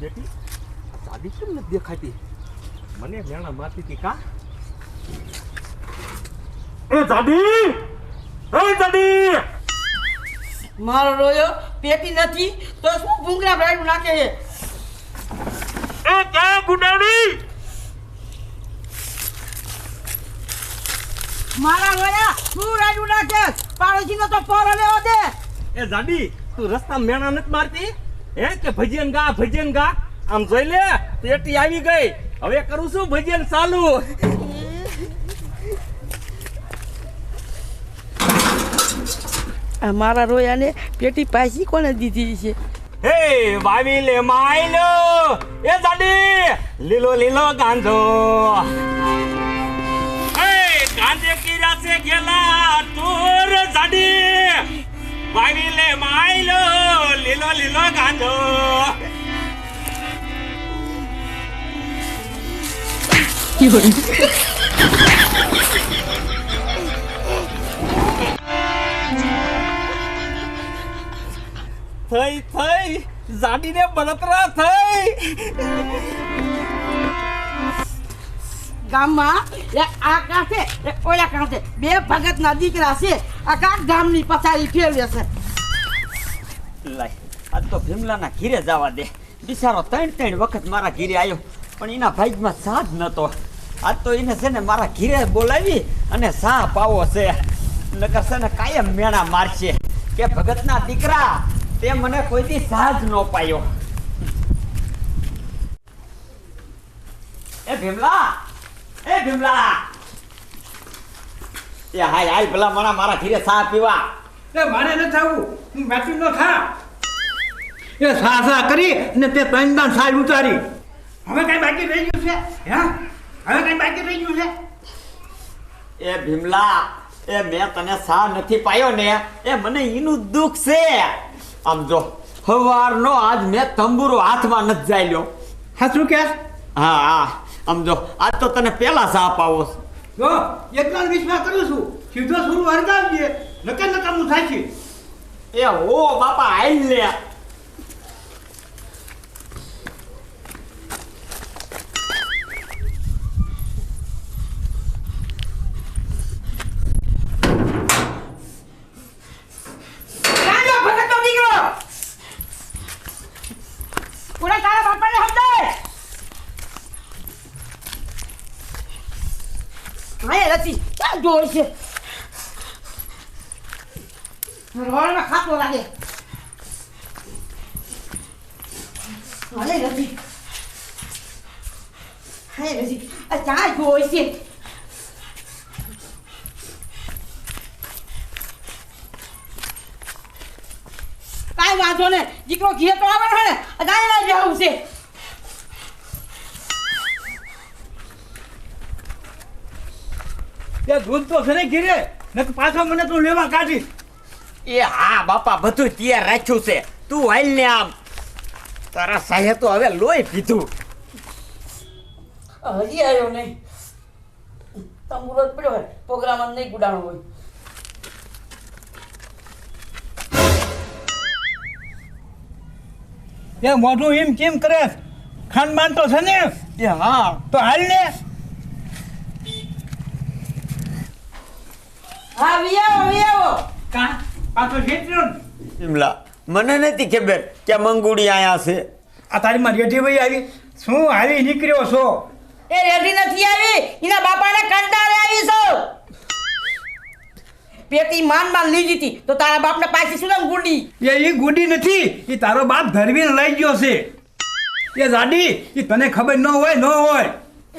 બેટી સાદી કેમ નથી દેખાતી? મને વેણા મારતી હતી કા? એ દાદી એ દાદી મારો રોયો પેટી નથી તો શું ભૂંગરા ભરાયું નાખે છે? એ ક્યાં ગુડાડી મારા રોયા શું રાઈડ નાખે? પાડોશીનો તો પોરો લેવો દે. એ દાદી તું રસ્તા મેણા નથી મારતી? હે કે ભજન ગા ભજન ગા? આમ જોઈ લે પેટી આવી ગઈ. હવે કરું છું ભજન ચાલુ. મારા રોયાને પેટી પાછી કોને દીધી છે? હે વાવી લે માઈલો એ જાડી લીલો લીલો ગાંધો. હે ગાંધે કીરા છે ગેલા તોર જાડી વાવી લે માયલો. થઈ થઈ જાડીને બળતરા થઈ. ગામમાં આ કાંઠે ઓલા કાંઠે બે ભગતના દીકરા છે. આખા ગામની પથારી ફેરવે છે. લાય આજ તો ભીમલાના ઘીરે જવા દે. બિચારો ત્રણ ત્રણ વખત મારા ઘીરે આવ્યો પણ એના ભાગમાં સાથ નતો. આજ તો એને છે ને મારા ઘીરે બોલાવી અને સા પાવો છે. નકર છે ને કાયમ મેણા મારશે. કે ભગતના દીકરા, તે મને કોઈથી સાજ ન પાયો. એ ભીમલા એ ભીમલા. એ હાય હાય ભલા મને મારા ઘીરે સા પીવા એ મારે ન થવું હું મેટ્રિક ન ખા એ સા સા કરી ને તે ત્રણ દાન સાજ ઉતારી. હવે કઈ બાકી રહી ગયું છે? હે? હવે કઈ બાકી રહી ગયું છે? એ ભીમલા એ મેં તને સા નથી પાયો ને એ મને એનું દુઃખ છે. આમ જો સવારનો આજ મેં તંબુરો હાથમાં નથી જાયલ્યો. હા શું કે? હા હા આમ જો આજ તો તને પેલા સા પાવો જો એકલા વિશ્વાસ કરું છું. સીધો સુરુ વર્ગાવજે નકર નકામું થાય છે. એ હો બાપા આઈ લે કાંડો ભગતનો દીકરો ઓલા તારા બાપાને સમજાય હા નથી ક્યાં જોર છે? રોડમાં ખાતો લાગે. હાલે નથી હાલે નથી આ ક્યાં જોઈ છે? વાંધો ને? દીકરો ઘીરે તો આવે છે ને? ગાયના જવું છે. એ દૂધ તો છે ને ઘીરે. નકર પાછો મને તું લેવા કાઢી. એ હા બાપા બધું તૈયાર રાખ્યું છે. તું હાલ ને આમ. તારા સાહેબ તો હવે લોહી પીધું. હજી આવ્યો નહીં. તંબુરો જ પડ્યો હોય પ્રોગ્રામ નહીં ગુડાણો હોય. એ મોઢું એમ કેમ કરે ખાનબાન તો છે ને? એ હા. તો હાલ ને. હા વિયાવો વિયાવો કા? પાછો ખેતરો શિમલા મને નથી ખબર કે મંગુડી આયા છે. આ તારી માં રેઢી ભાઈ આવી. શું હાલી નીકળ્યો છો? એ રેઢી નથી આવી. એના બાપાને કંટાળે આવી છો. પેટી માન માન લીધી હતી. તો તારા બાપને પાછી શું નામ ગુડી? એ ઈ ગુડી નથી. એ તારો બાપ ધરવીને લઈ ગયો છે. એ જાડી એ તને ખબર ન હોય ન હોય.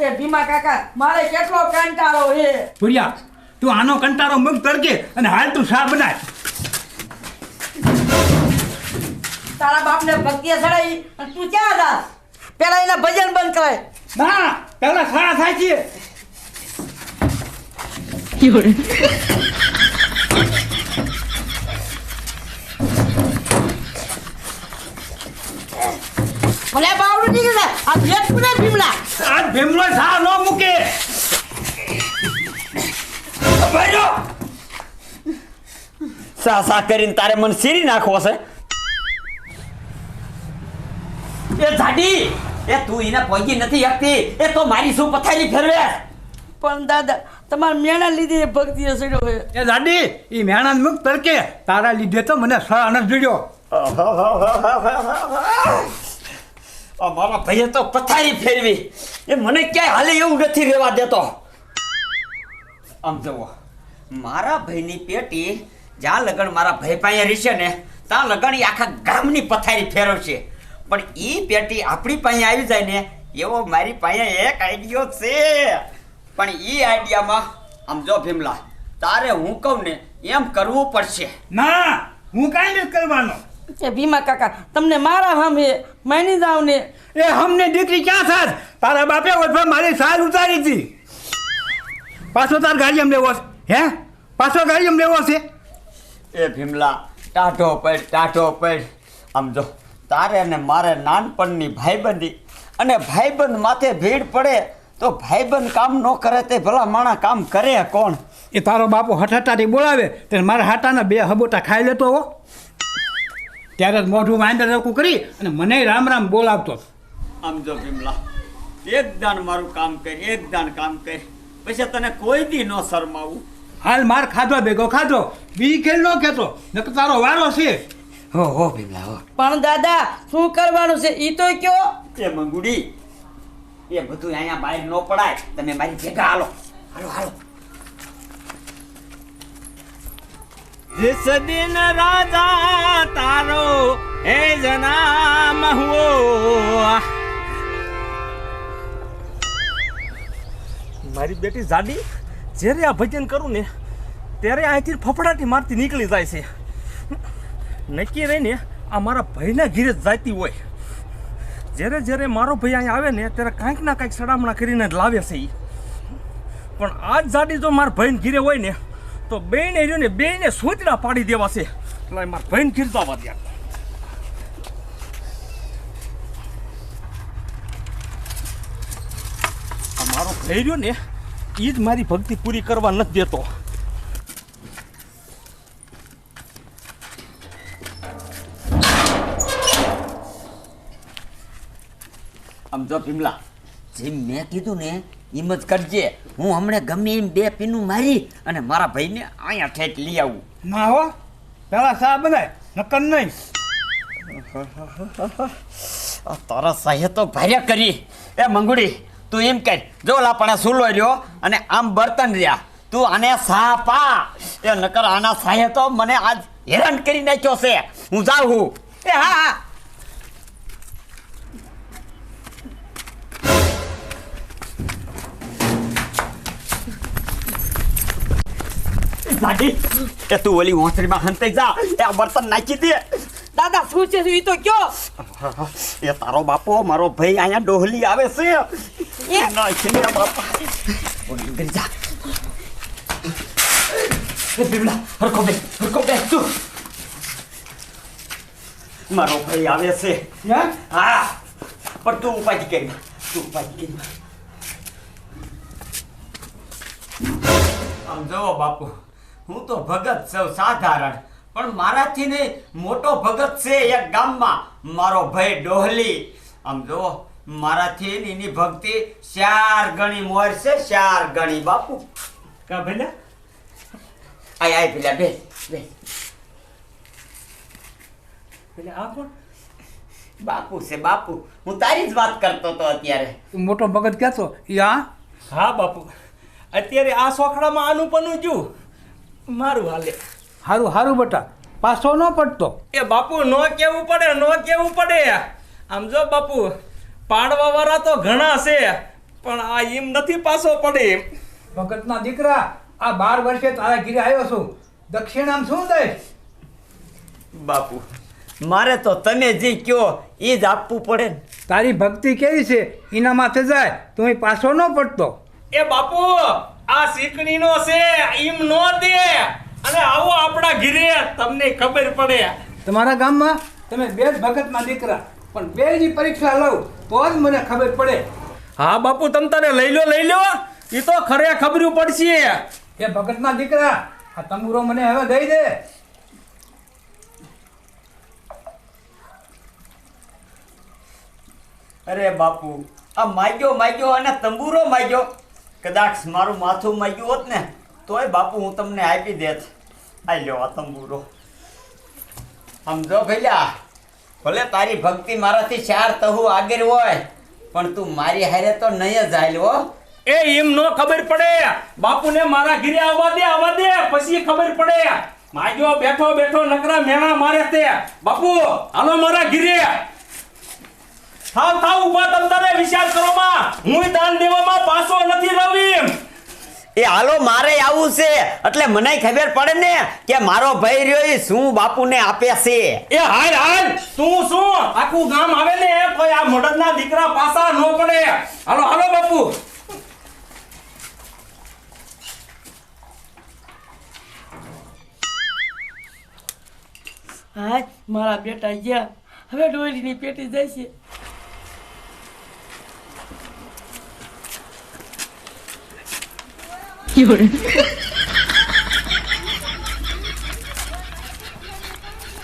એ ભીમા કાકા મારે કેટલો કંટાળો એ ભૂરિયા તું આનો કંટારો મુક્ત તડકે અને હાલ તું શા બનાય. તારા બાપને ભક્તિએ ચડાવી અને તું ક્યાં હતા પેલા એના ભજન બંધ કરાય. ના પેલા સારા થાય છે. ભલે બાવડું નીકળે આ ભેટું ને ભીમલા? આ ભીમલો સા નો મૂકે. ભાઈઓ. સા સા કરીને તારે મને સીરી નાખવો છે? એ ઝાડી એ તું એને પહોંચી નથી શકતી. એ તો મારી શું પથારી ફેરવે? પણ દાદા તમારા મેણા લીધે એ ભક્તિ સડ્યો હોય એ દાદી એ મેણા મુક્ત તડકે. તારા લીધે તો મને સહ અનસ જોડ્યો મારા ભાઈએ તો પથારી ફેરવી. એ મને ક્યાંય હાલે એવું નથી રહેવા દેતો. આમ જુઓ. મારા ભાઈની પેટી, જ્યાં લગન મારા ભાઈ પાસે રહેશે ને, ત્યાં લગન એ આખા ગામની પથારી ફેરવશે. પણ એ પેટી આપણી પાસે આવી જાય ને, એવો મારી પાસે એક આઈડિયો છે. પણ એ આઈડિયામાં, આમ જો ભીમલા, તારે હું કહું ને, એમ કરવું પડશે. ના, હું કાંઈ નથી કરવાનો. એ ભીમા કાકા તમને મારા સામે માની જાવ ને. એ હમને દીકરી ક્યાં થાત? તારા બાપે વચમાં મારી સાલ ઉતારી હતી. પાછો તાર ગાડી એમ લેવો છે હે? પાછો ગાડી અમને લેવો છે એ ભીમલા ટાઢો પડ ટાઢો પડ. આમ જો તારે ને મારે નાનપણની ભાઈબંધી અને ભાઈબંધ માથે ભીડ પડે તો ભાઈબંધ કામ ન કરે તે ભલા માણા કામ કરે કોણ? એ તારો બાપો હઠાટાથી બોલાવે તે મારા હાટાના બે હબોટા ખાઈ લેતો હો. ત્યારે જ મોઢું વાંદર રકું કરી અને મને રામ રામ બોલાવતો આમ જો ભીમલા એક દાન મારું કામ કર એક દાન કામ કર. પછી તને કોઈ દી ન શરમાવું. હાલ માર ખાધો ભેગો ખાધો. બીજી ખેલ ન કહેતો નકર તારો વારો છે. હો હો ભીમલા હો. પણ દાદા શું કરવાનું છે? એ તો કયો? એ મંગુડી એ બધું અહીંયા બહાર ન પડાય. તમે મારી ભેગા હાલો. હાલો હાલો. जिस दिन राजा तारो हे जनाम हुआ મારી બેટી જાડી જ્યારે આ ભજન કરું ને ત્યારે અહીંથી ફફડાટી મારતી નીકળી જાય છે નક્કી રહીને આ મારા ભાઈના ઘીરે જ જાતી હોય જ્યારે જ્યારે મારો ભાઈ અહીંયા આવે ને ત્યારે કાંઈક ના કાંઈક સડામણા કરીને જ લાવે છે એ પણ આજ જાડી જો મારા ભાઈને ઘીરે હોય ને તો બેને રહ્યો ને બેને સોચડા પાડી દેવા છે. એટલે મારા ભાઈને દે આ મારો ભાઈ રહ્યો ને એ જ મારી ભક્તિ પૂરી કરવા નથી દેતો. આમ જો ભીમલા, જેમ મેં કીધું ને એમ જ કરજે. હું હમણાં ગમે એમ બે પીનું મારી અને મારા ભાઈને અહીંયા ઠેઠ લઈ આવું. ના હો પેલા સા બનાય નકર નહીં. તારા સાહે તો ભારે કરી. એ મંગુડી તું એમ કર જો લાપણે સુલો રહ્યો અને આમ બર્તન રહ્યા તું આને સા પા. એ નકર આના સાહે તો મને આજ હેરાન કરી નાખ્યો છે. હું જાઉં હું. એ હા હા. લાડી એ તું ઓલી ઓસરીમાં હંતાઈ જા. એ આ બર્તન નાખી દે. દાદા શું છે એ તો કયો? એ તારો બાપો મારો ભાઈ અહીંયા ડોહલી આવે છે. એ? ના છે ને બાપા. ઓલી ગઈ જા. એ બિમલા હરકો બે હરકો બે તું. મારો ભાઈ આવે છે. હે? હા. પણ તું ઉપાધિ કરી. તું ઉપાધિ કરી. આમ જુઓ બાપુ. હું તો ભગત સૌ સાધારણ. પણ મારાથી નહીં મોટો ભગત છે એક ગામમાં. મારો ભાઈ ડોહલી. આમ જો મારાથી ને એની ભક્તિ ચાર ગણી મોર છે ચાર ગણી બાપુ. કા ભલા આય આય ભલા બે બે. ભલા આ કોણ? બાપુ છે બાપુ. હું તારી જ વાત કરતો તો અત્યારે. તું મોટો ભગત કહેતો યા હા બાપુ. અત્યારે આ સોખડામાં આનું પનું જ્યું મારું હાલે. હારું હારું બટા. પાછો ન પડતો. એ બાપુ નો કેવું પડે નો કેવું પડે? આમ જો બાપુ પાડવા વાળા તો ઘણા છે પણ આ એમ નથી પાછો પડે. એમ ભગતના દીકરા આ બાર વર્ષે તારા ઘીરે આવ્યો છું. દક્ષિણામ શું દઈશ? બાપુ મારે તો તમે જે કયો એ જ આપવું પડે ને. તારી ભક્તિ કેવી છે? એના માથે જાય તું પાછો ન પડતો. એ બાપુ આ શીકણીનો છે એમ નો દે. અને આવો આપણા ઘીરે તમને ખબર પડે. તમારા ગામમાં તમે બે જ ભગતના દીકરા પણ બે ની પરીક્ષા લઉં તો જ મને ખબર પડે. હા બાપુ તમ તને લઈ લો લઈ લો. એ તો ખરે ખબરું પડશે. એ ભગતના દીકરા આ તંબુરો મને હવે દઈ દે. અરે બાપુ આ માગ્યો માગ્યો અને તંબુરો માગ્યો. કદાચ મારું માથું માગ્યું હોત ને, તોય બાપુ હું તમને આપી દેત. આ લ્યો, આ તંબુરો. સમજો ભૈલા ભલે તારી ભક્તિ મારાથી ચાર તહુ આગળ હોય, પણ તું મારી હારે તો નહીં જ હો. એ એમ નો ખબર પડે. બાપુને મારા ઘરે આવવા દે આવવા દે, પછી ખબર પડે. માગ્યો, બેઠો બેઠો, નકરા મેણા મારે તે. બાપુ, હાલો મારા ઘીરે. થાવ થાવ ઊભા તમ વિચાર કરો માં હું દાન દેવામાં પાછો નથી રવી એ હાલો મારે આવું છે. એટલે મને ખબર પડે ને કે મારો ભાઈ રહ્યો એ શું બાપુને આપે છે. એ હાલ હાલ. તું શું? આખું ગામ આવે ને કોઈ આ મડદના દીકરા પાસા ન પડે. હાલો હાલો બાપુ. હાય મારા બેટા ગયા. હવે ડોલીની પેટી જાય છે. 有人。